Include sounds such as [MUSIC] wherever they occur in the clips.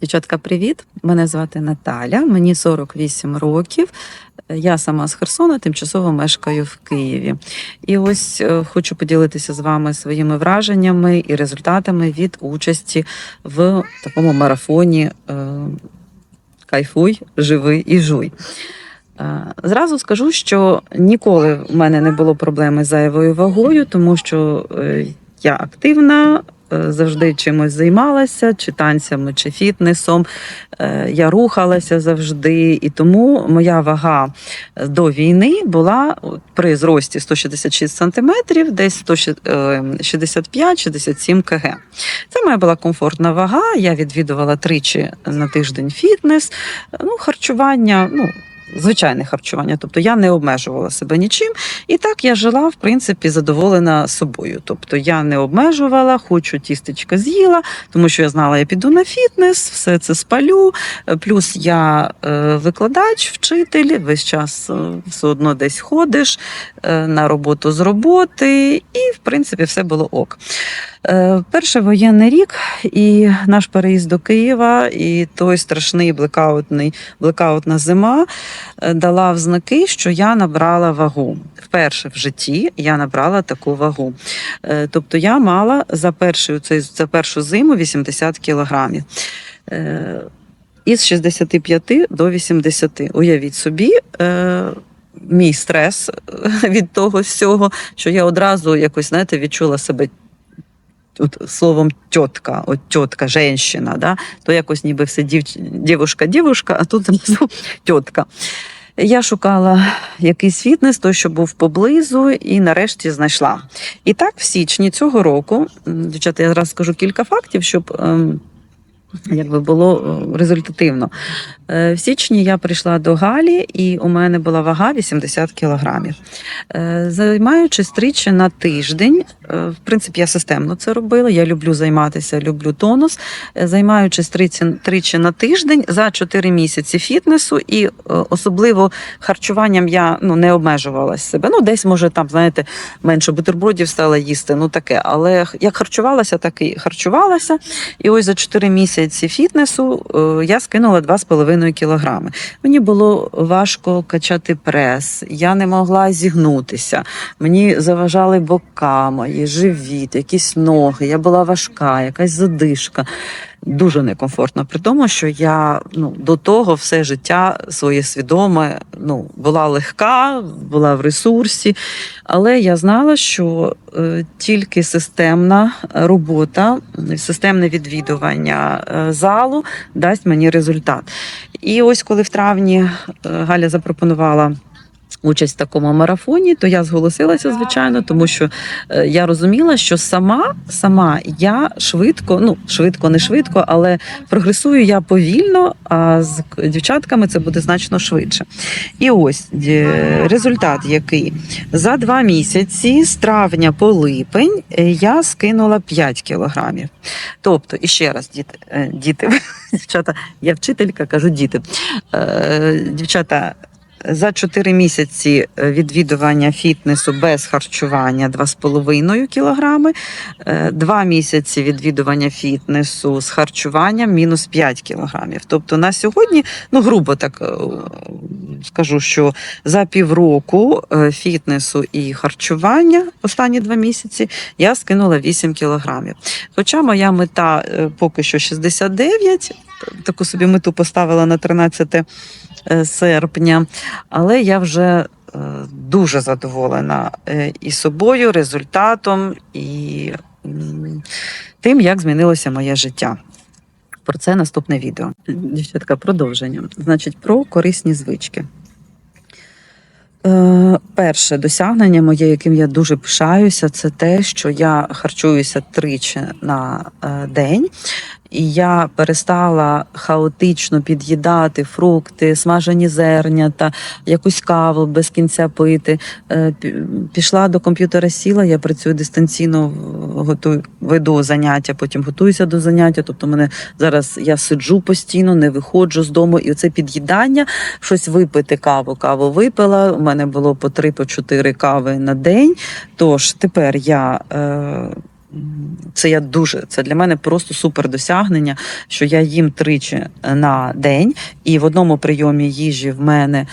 Дівчатка, привіт! Мене звати Наталя, мені 48 років. Я сама з Херсона, тимчасово мешкаю в Києві. І ось е, хочу поділитися з вами своїми враженнями і результатами від участі в такому марафоні е, Кайфуй, живи і жуй. Е, Зразу скажу, що ніколи в мене не було проблеми з зайвою вагою, тому що я активна, завжди чимось займалася, чи танцями, чи фітнесом. Е, Я рухалася завжди, і тому моя вага до війни була при зрості 166 сантиметрів, десь 165-67 кг. Це моя була комфортна вага. Я відвідувала тричі на тиждень фітнес, ну, харчування. ну, Звичайне харчування, тобто я не обмежувала себе нічим, і так я жила, в принципі, задоволена собою. Тобто я не обмежувала, хочу тістечка з'їла, тому що я знала, я піду на фітнес, все це спалю. Е, Плюс я е, викладач, вчитель, весь час е, все одно десь ходиш на роботу з роботи, і в принципі все було ок. Е, Перший воєнний рік і наш переїзд до Києва, і той страшний блекаутний блекаутна зима е, дала в знаки, що я набрала вагу. Вперше в житті я набрала таку вагу. Е, Тобто я мала за першу, за першу зиму 80 кілограмів. Із 65 до 80. Уявіть собі. Мій стрес [LAUGHS] від того всього, що я одразу якось знаєте, відчула себе от, словом тітка, от тітка, женщина, да? то якось ніби все дівушка, дівушка, а тут зразу [LAUGHS] тітка. Я шукала якийсь фітнес, той, що був поблизу, і нарешті знайшла. І так, в січні цього року, дівчата, я зараз скажу кілька фактів, щоб ем, якби було е, результативно. Е, В січні я прийшла до Галі, і у мене була вага 80 кілограмів. Е, Займаючись тричі на тиждень, е, в принципі, я системно це робила. Я люблю займатися, люблю тонус. Займаючись тричі, тричі на тиждень за 4 місяці фітнесу, і особливо харчуванням я ну не обмежувалась себе. Ну, десь може там, знаєте, менше бутербродів стала їсти. Ну таке. Але як харчувалася, так і харчувалася. І ось за 4 місяці фітнесу я скинула 2,5 кілограми. Мені було важко качати прес, я не могла зігнутися. Мені заважали бока мої, живіт, якісь ноги. Я була важка, якась задишка. Дуже некомфортно. При тому, що я ну, до того все життя своє свідоме ну, була легка, була в ресурсі, але я знала, що е, тільки системна робота, системне відвідування е, залу дасть мені результат. І ось коли в травні е, Галя запропонувала. Участь в такому марафоні, то я зголосилася, звичайно, тому що е, я розуміла, що сама, сама я швидко, ну швидко, не швидко, але прогресую я повільно, а з дівчатками це буде значно швидше. І ось результат який за два місяці з травня по липень е, я скинула 5 кілограмів. Тобто, і ще раз, діти, е, діти, [LAUGHS] дівчата, я вчителька, кажу діти. Дівчата, за 4 місяці е, відвідування фітнесу без харчування 2,5 кілограми, 2 місяці відвідування фітнесу з харчуванням мінус 5 кілограмів. Тобто на сьогодні, ну грубо так е, скажу, що за півроку е, фітнесу і харчування останні 2 місяці я скинула 8 кілограмів. Хоча моя мета поки що 69, таку собі мету поставила на 13 е, серпня, але я вже е, дуже задоволена е, і собою, результатом, і тим, як змінилося моє життя. Про це наступне відео. Дівчатка, продовження. Значить, про корисні звички. Е, перше досягнення моє, яким я дуже пишаюся, це те, що я харчуюся тричі на е, день. І я перестала хаотично під'їдати фрукти, смажені зернята, якусь каву без кінця пити. Е, Пішла до комп'ютера, сіла, я працюю дистанційно, готую, веду заняття, потім готуюся до заняття. Тобто, мене зараз я сиджу постійно, не виходжу з дому, і оце під'їдання, щось випити каву. Каву випила. У мене було по три, по чотири кави на день. Тож тепер я. Е, це я дуже це для мене просто супер досягнення, що я їм тричі на день, і в одному прийомі їжі в мене.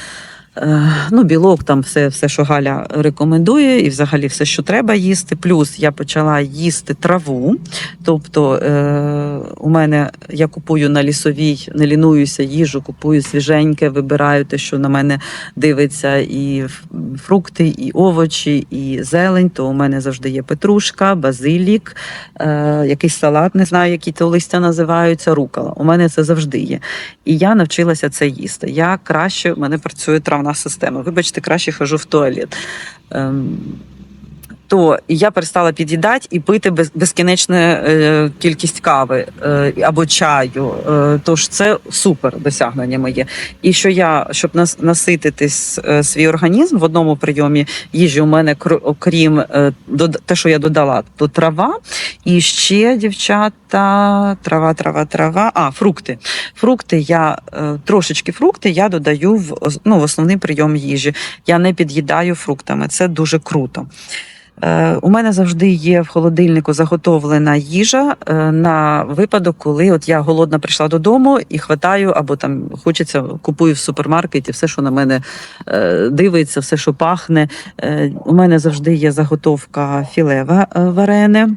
Е, Ну, білок, там все, все, що Галя рекомендує, і взагалі все, що треба їсти. Плюс я почала їсти траву. Тобто е, у мене я купую на лісовій, не лінуюся їжу, купую свіженьке, вибираю те, що на мене дивиться, і фрукти, і овочі, і зелень. То у мене завжди є петрушка, базилік, е, якийсь салат, не знаю, які то листя називаються, рукола. У мене це завжди є. І я навчилася це їсти. Я краще, у мене працює травна система. Вибачте, краще хожу в туалет. То я перестала під'їдати і пити без, безкінечну е, кількість кави е, або чаю. Е, тож це супер досягнення моє. І що я, щоб нас, насититись е, свій організм в одному прийомі їжі, у мене кр- окрім е, те, що я додала, то трава, і ще дівчата, трава, трава, трава. А, фрукти. Фрукти я трошечки фрукти я додаю в ну, в основний прийом їжі. Я не під'їдаю фруктами. Це дуже круто. Е, У мене завжди є в холодильнику заготовлена їжа е, на випадок, коли от я голодна прийшла додому і хватаю, або там хочеться купую в супермаркеті все, що на мене е, дивиться, все, що пахне. У мене завжди є заготовка філе ва- е, варене.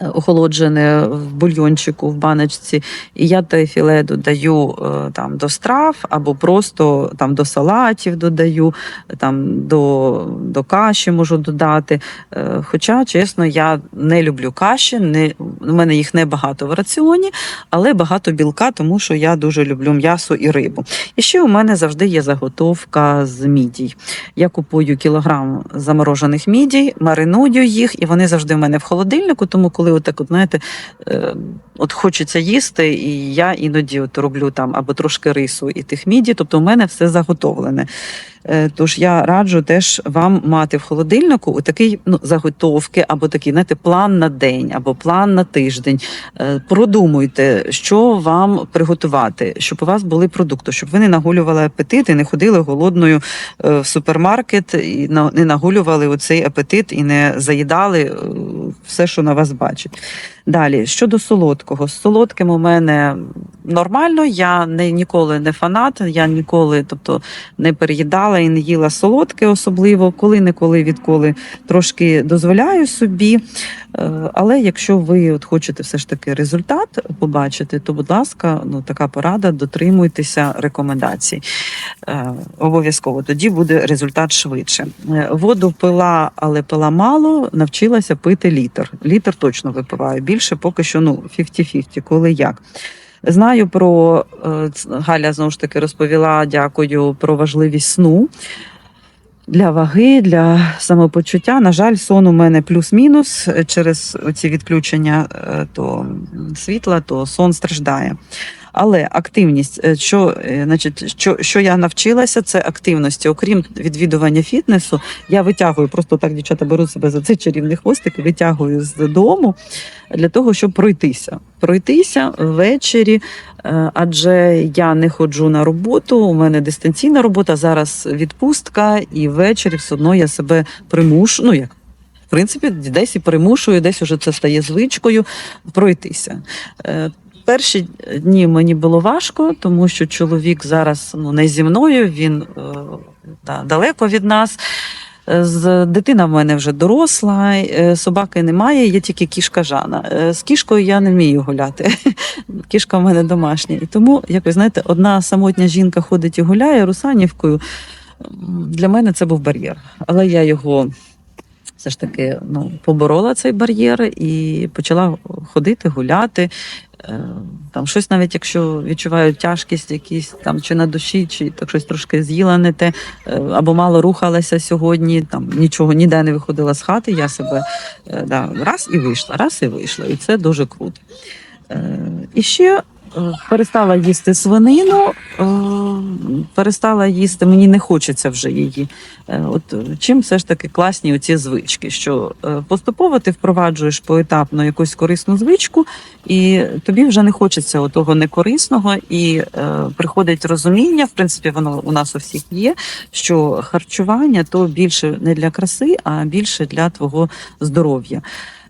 Е, Охолоджене в бульйончику в баночці, і я те філе додаю е, там до страв або просто там до салатів додаю, там до, до каші можу додати. Е, Хоча, чесно, я не люблю каші, не, у мене їх не багато в раціоні, але багато білка, тому що я дуже люблю м'ясо і рибу. І ще у мене завжди є заготовка з мідій. Я купую кілограм заморожених мідій, мариную їх, і вони завжди в мене в холодильнику. Тому коли отак, от, знаєте, е, от хочеться їсти, і я іноді от роблю там або трошки рису і тих міді, тобто у мене все заготовлене. Е, Тож я раджу теж вам мати в холодильнику такий ну, заготовки, або такий знаєте, план на день, або план на тиждень. Е, Продумуйте, що вам приготувати, щоб у вас були продукти, щоб ви не нагулювали апетит і не ходили голодною в супермаркет і не нагулювали оцей апетит і не заїдали все, що на вас бачить. Далі, щодо солодкого, з солодким у мене нормально. Я не ніколи не фанат, я ніколи, тобто, не переїдала і не їла солодке, особливо коли-неколи відколи трошки дозволяю собі. Е, Але якщо ви от хочете все ж таки результат побачити, то будь ласка, ну така порада, дотримуйтеся рекомендацій. Е, Обов'язково тоді буде результат швидше. Е, Воду пила, але пила мало, навчилася пити літр. Літр точно випиваю. Більше поки що ну 50-50, коли як. Знаю про е, Галя знову ж таки розповіла. Дякую про важливість сну. Для ваги, для самопочуття. На жаль, сон у мене плюс-мінус через ці відключення е, то світла, то сон страждає. Але активність, е, що, е, значить, що, що я навчилася, це активності. Окрім відвідування фітнесу, я витягую, просто так дівчата беру себе за цей чарівний хвостик, витягую з дому для того, щоб пройтися. Пройтися ввечері, е, адже я не ходжу на роботу. У мене дистанційна робота, зараз відпустка, і ввечері все одно я себе примушу. Ну як в принципі, десь і примушую, десь уже це стає звичкою пройтися. Перші дні мені було важко, тому що чоловік зараз ну, не зі мною, він е, да, далеко від нас. Е, З дитина в мене вже доросла, е, собаки немає, є тільки кішка Жана. З кішкою я не вмію гуляти. [LAUGHS] Кішка в мене домашня. І тому, якось знаєте, одна самотня жінка ходить і гуляє русанівкою. Для мене це був бар'єр. Але я його все ж таки ну, поборола цей бар'єр і почала ходити, гуляти. Е, Там щось, навіть якщо відчуваю тяжкість, якісь там чи на душі, чи так щось трошки з'їла не те, е, або мало рухалася сьогодні, там нічого ніде не виходила з хати. Я себе е, да, раз і вийшла, раз і вийшла. І це дуже круто. І ще перестала їсти свинину, е, перестала їсти, мені не хочеться вже її. Е, От е, чим все ж таки класні оці звички, що е, поступово ти впроваджуєш поетапно якусь корисну звичку, і тобі вже не хочеться того некорисного, і е, приходить розуміння, в принципі, воно у нас у всіх є, що харчування то більше не для краси, а більше для твого здоров'я.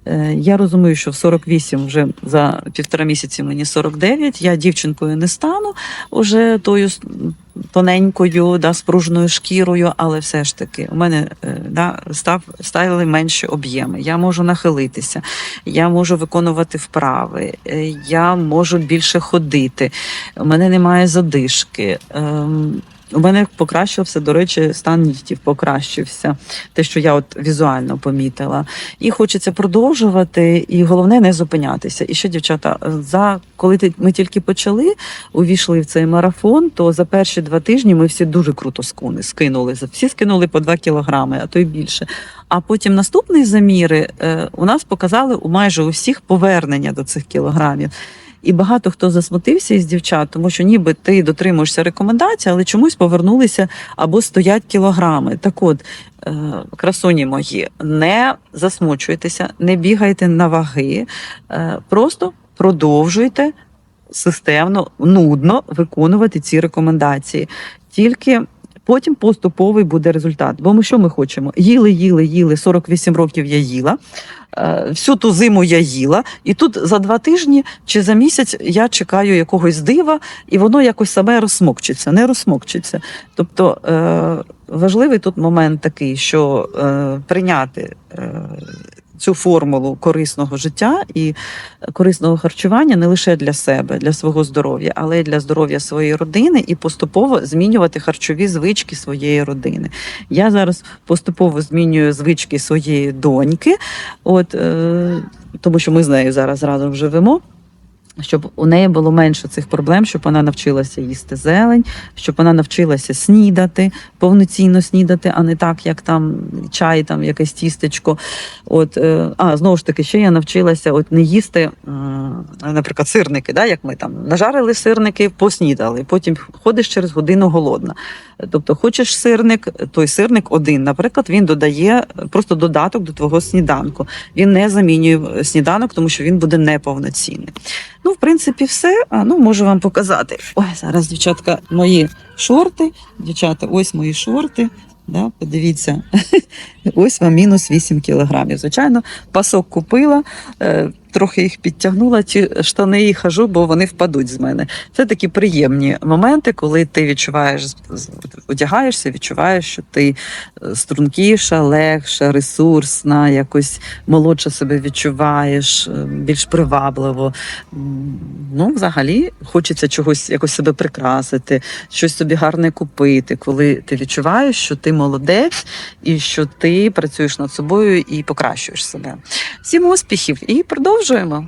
Е, Я розумію, що в 48 вже за півтора місяці мені 49, Я дівчинкою не стану уже тою тоненькою, да, спружною шкірою, але все ж таки у мене е, да, став стали менші об'єми. Я можу нахилитися, я можу виконувати вправи, е, я можу більше ходити. У мене немає задишки. У мене покращився, до речі, стан нігтів покращився, те, що я от візуально помітила. І хочеться продовжувати, і головне не зупинятися. І ще, дівчата, за коли ми тільки почали, увійшли в цей марафон, то за перші два тижні ми всі дуже круто скуни скинули. Всі скинули по 2 кілограми, а то й більше. А потім наступні заміри е, у нас показали у майже усіх повернення до цих кілограмів. І багато хто засмутився із дівчат, тому що ніби ти дотримуєшся рекомендацій, але чомусь повернулися або стоять кілограми. Так от, е, красуні мої, не засмучуйтеся, не бігайте на ваги, е, просто продовжуйте системно, нудно виконувати ці рекомендації. Тільки потім поступовий буде результат. Бо ми що ми хочемо? Їли, їли, їли. 48 років я їла. е, Всю ту зиму я їла, і тут за два тижні чи за місяць я чекаю якогось дива, і воно якось саме розсмокчиться, не розсмокчиться. Тобто е, важливий тут момент такий, що е, прийняти цю формулу корисного життя і корисного харчування не лише для себе, для свого здоров'я, але й для здоров'я своєї родини, і поступово змінювати харчові звички своєї родини. Я зараз поступово змінюю звички своєї доньки, от е, тому що ми з нею зараз разом живемо. Щоб у неї було менше цих проблем, щоб вона навчилася їсти зелень, щоб вона навчилася снідати, повноцінно снідати, а не так, як там чай, там якесь тістечко. От, е, а знову ж таки, ще я навчилася от не їсти, наприклад, сирники, да, як ми там нажарили сирники, поснідали, потім ходиш через годину голодна. Тобто, хочеш сирник, той сирник один, наприклад, він додає просто додаток до твого сніданку. Він не замінює сніданок, тому що він буде неповноцінний. Ну, в принципі, все. А, ну, можу вам показати. Ой, зараз, дівчатка, мої шорти. Дівчата, ось мої шорти. Да, подивіться, [LAUGHS] ось вам мінус 8 кілограмів. Звичайно, пасок купила, е, трохи їх підтягнула, ці штани і хожу, бо вони впадуть з мене. Це такі приємні моменти, коли ти відчуваєш, одягаєшся, відчуваєш, що ти е, стрункіша, легша, ресурсна, якось молодше себе відчуваєш, е, більш привабливо. Ну, взагалі, хочеться чогось якось себе прикрасити, щось собі гарне купити, коли ти відчуваєш, що ти молодець і що ти працюєш над собою і покращуєш себе. Всім успіхів і продовжуємо.